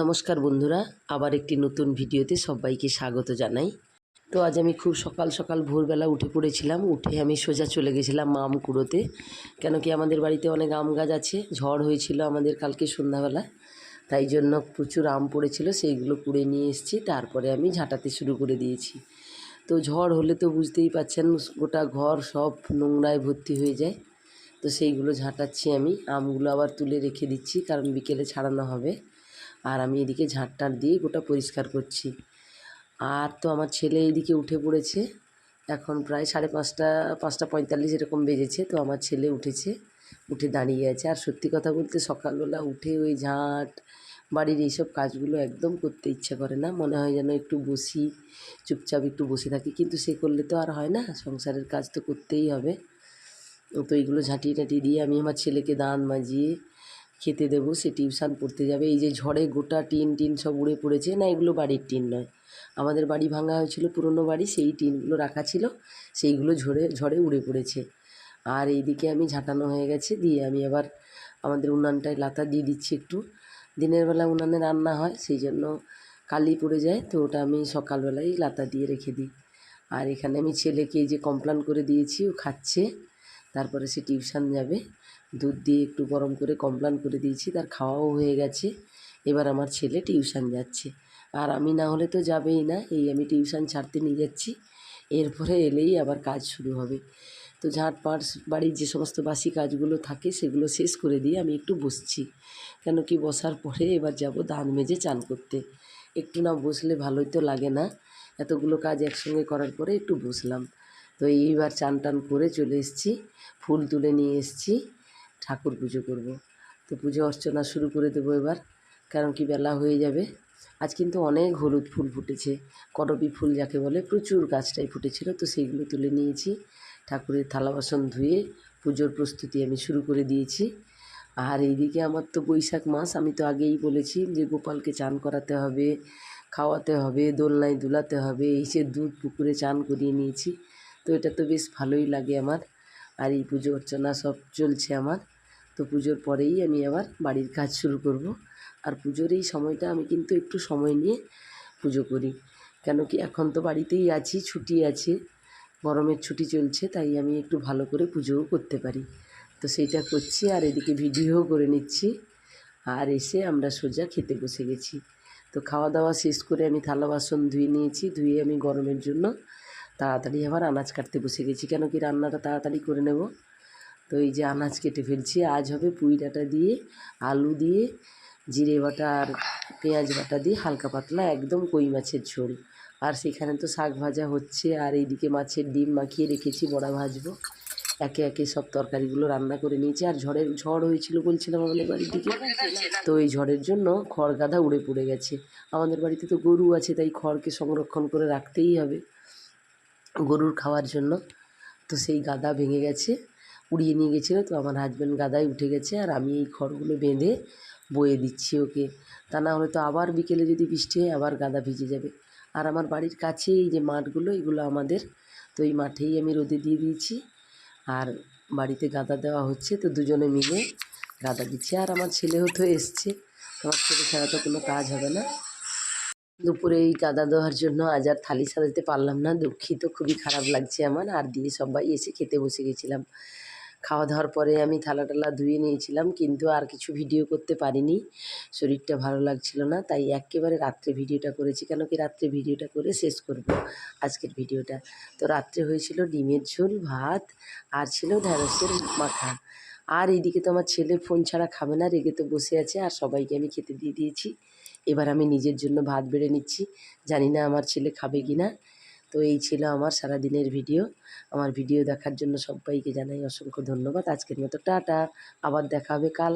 নমস্কার বন্ধুরা, আবার একটি নতুন ভিডিওতে সবাইকে স্বাগত জানাই। তো আজ আমি খুব সকাল সকাল ভোরবেলা উঠে পড়েছিলাম, উঠে আমি সোজা চলে গেছিলাম আম কুড়োতে। কেন কি আমাদের বাড়িতে অনেক আম গাছ আছে, ঝড় হয়েছিল আমাদের কালকে সন্ধ্যাবেলা, তাই জন্য প্রচুর আম পড়েছিল, সেইগুলো কুড়ে নিয়ে এসেছি, তারপরে আমি ঝাঁটাতে শুরু করে দিয়েছি। তো ঝড় হলে তো বুঝতেই পাচ্ছেন, গোটা ঘর সব নোংরায় ভর্তি হয়ে যায়। তো সেইগুলো ঝাঁটাচ্ছি আমি, আমগুলো আবার তুলে রেখে দিচ্ছি, কারণ বিকেলে ছাড়ানো হবে। আর আমি এদিকে ঝাঁট টাট দিয়ে গোটা পরিষ্কার করছি। আর তো আমার ছেলে এদিকে উঠে পড়েছে। এখন প্রায় সাড়ে পাঁচটা পাঁচটা পঁয়তাল্লিশ এরকম বেজেছে, তো আমার ছেলে উঠেছে, উঠে দাঁড়িয়ে আছে। আর সত্যি কথা বলতে সকালবেলা উঠে ওই ঝাঁট, বাড়ির এইসব কাজগুলো একদম করতে ইচ্ছা করে না। মনে হয় যেন একটু বসি, চুপচাপ একটু বসে থাকি। কিন্তু সে করলে তো আর হয় না, সংসারের কাজ তো করতেই হবে। তো এইগুলো ঝাঁটিয়ে টাটিয়ে দিয়ে আমি আমার ছেলেকে দাঁত মাজিয়ে খেতে দেবো, সে টিউশন পড়তে যাবে। এই যে ঝড়ে গোটা টিন টিন সব উড়ে পড়েছে, না এগুলো বাড়ির টিন নয়। আমাদের বাড়ি ভাঙা হয়েছিল, পুরনো বাড়ি, সেই টিনগুলো রাখা ছিল, সেইগুলো ঝড়ে ঝড়ে উড়ে পড়েছে। আর এইদিকে আমি ঝাঁটানো হয়ে গেছে, দিয়ে আমি আবার আমাদের উনানটায় লাতা দিয়ে দিচ্ছি একটু। দিনের বেলা উনানে রান্না হয়, সেই জন্য কালি পড়ে যায়, তো ওটা আমি সকালবেলায় লাতা দিয়ে রেখে দিই। আর এখানে আমি ছেলেকে এই যে কমপ্লান করে দিয়েছি, ও খাচ্ছে। তারপরে সে টিউশন যাবে। দুধ দিয়ে একটু গরম করে কমপ্লান করে দিয়েছি, তার খাওয়াও হয়ে গেছে। এবার আমার ছেলে টিউশন যাচ্ছে। আর আমি না হলে তো যাবেই না, এই আমি টিউশন ছাড়তে নিয়ে যাচ্ছি। এরপরে এলেই আবার কাজ শুরু হবে। তো ঝাঁট পাট, বাড়ির যে সমস্ত বাসি কাজগুলো থাকে, সেগুলো শেষ করে দিয়ে আমি একটু বসছি। কেন কি বসার পরে এবার যাব দাঁত মেজে চান করতে। একটু না বসলে ভালোই তো লাগে না। এতগুলো কাজ একসঙ্গে করার পরে একটু বসলাম। তো এইবার চান টান করে চলে এসেছি, ফুল তুলে নিয়ে এসেছি, ঠাকুর পুজো করব। তো পুজো অর্চনা শুরু করে দেবো এবার, কারণ কি বেলা হয়ে যাবে। আজ কিন্তু অনেক হলুদ ফুল ফুটেছে করবি ফুল যাকে বলে প্রচুর গাছটাই ফুটেছিল, তো সেইগুলো তুলে নিয়েছি। ঠাকুরের থালা বাসন ধুয়ে পুজোর প্রস্তুতি আমি শুরু করে দিয়েছি। আর এইদিকে আমার তো বৈশাখ মাস, আমি তো আগেই বলেছি যে গোপালকে চান করাতে হবে, খাওয়াতে হবে, দোলনায় দুলাতে হবে, এই দুধ পুকুরে চান করিয়ে নিয়েছি। তো এটা তো বেশ ভালোই লাগে আমার। আর এই পুজো অর্চনা সব চলছে আমার। তো পুজোর পরেই আমি আবার বাড়ির কাজ শুরু করব। আর পুজোর এই সময়টা আমি কিন্তু একটু সময় নিয়ে পুজো করি। কেন কি এখন তো বাড়িতেই আছি, ছুটি আছে। গরমের ছুটি চলছে, তাই আমি একটু ভালো করে পুজোও করতে পারি। তো সেইটা করছি আর এদিকে ভিডিও করে নিচ্ছি। আর এসে আমরা সোজা খেতে বসে গেছি। তো খাওয়া দাওয়া শেষ করে আমি থালা বাসন ধুয়ে নিয়েছি। ধুয়ে আমি গরমের জন্য তাড়াতাড়ি আবার আনাজ কাটতে বসে গেছি। কেন কি রান্নাটা তাড়াতাড়ি করে নেব? তো এই যে আনাজ কেটে ফেলছি। আজ হবে পুঁই ডাঁটা দিয়ে, আলু দিয়ে, জিরে বাটা আর পেঁয়াজ বাটা দিয়ে হালকা পাতলা একদম কই মাছের ঝোল। আর সেখানে তো শাক ভাজা হচ্ছে। আর এইদিকে মাছের ডিম মাখিয়ে রেখেছি, বড়া ভাজবো। একে একে সব তরকারিগুলো রান্না করে নিয়েছি। আর ঝড়ের, ঝড় হয়েছিল বলছিলাম আমাদের বাড়ির দিকে তো এই ঝড়ের জন্য খড় গাদা উড়ে পড়ে গেছে। আমাদের বাড়িতে তো গরু আছে, তাই খড়কে সংরক্ষণ করে রাখতেই হবে। গরুর খাওয়ার জন্য। তো সেই গাদা ভেঙে গেছে, উড়িয়ে নিয়ে গেছিল। তো আমার হাজব্যান্ড গাদায় উঠে গেছে আর আমি এই খড়গুলো বেঁধে বয়ে দিচ্ছি ওকে। তা না হলে তো আবার বিকেলে যদি বৃষ্টি হয় আবার গাদা ভিজে যাবে। আর আমার বাড়ির কাছে এই যে মাঠগুলো, এগুলো আমাদের। তো এই মাঠেই আমি রোদে দিয়ে দিয়েছি। আর বাড়িতে গাদা দেওয়া হচ্ছে, তো দুজনে মিলে গাদা দিচ্ছে। আর আমার ছেলেও তো এসছে। আমার ছেলে ছাড়া তো কোনো কাজ হবে না। দুপুরে এই গাদা দেওয়ার জন্য আজ আর থালি সাজাতে পারলাম না। দুঃখিত, খুবই খারাপ লাগছে আমার। আর দিয়ে সবাই এসে খেতে বসে গেছিলাম। খাওয়া দাওয়ার পরে আমি থালা টালা ধুয়ে নিয়েছিলাম, কিন্তু আর কিছু ভিডিও করতে পারিনি। শরীরটা ভালো লাগছিল না, তাই একেবারে রাত্রে ভিডিওটা করেছি। কেন কি রাত্রে ভিডিওটা করে শেষ করব আজকের ভিডিওটা। তো রাত্রে হয়েছিল ডিমের ঝোল, ভাত আর ছিল ঢ্যাঁড়সের মাখা। আর এইদিকে তো আমার ছেলে ফোন ছাড়া খাবে না, রেগে তো বসে আছে। আর সবাইকে আমি খেতে দিয়ে দিয়েছি। এবার আমি নিজের জন্য ভাত বেড়ে নিচ্ছি। জানি না আমার ছেলে খাবে কি না তো এই ছিল আমার সারা দিনের ভিডিও। আমার ভিডিও দেখার জন্য সবাইকে জানাই অসংখ্য ধন্যবাদ। আজকের মতো টাটা। আবার দেখা হবে কাল।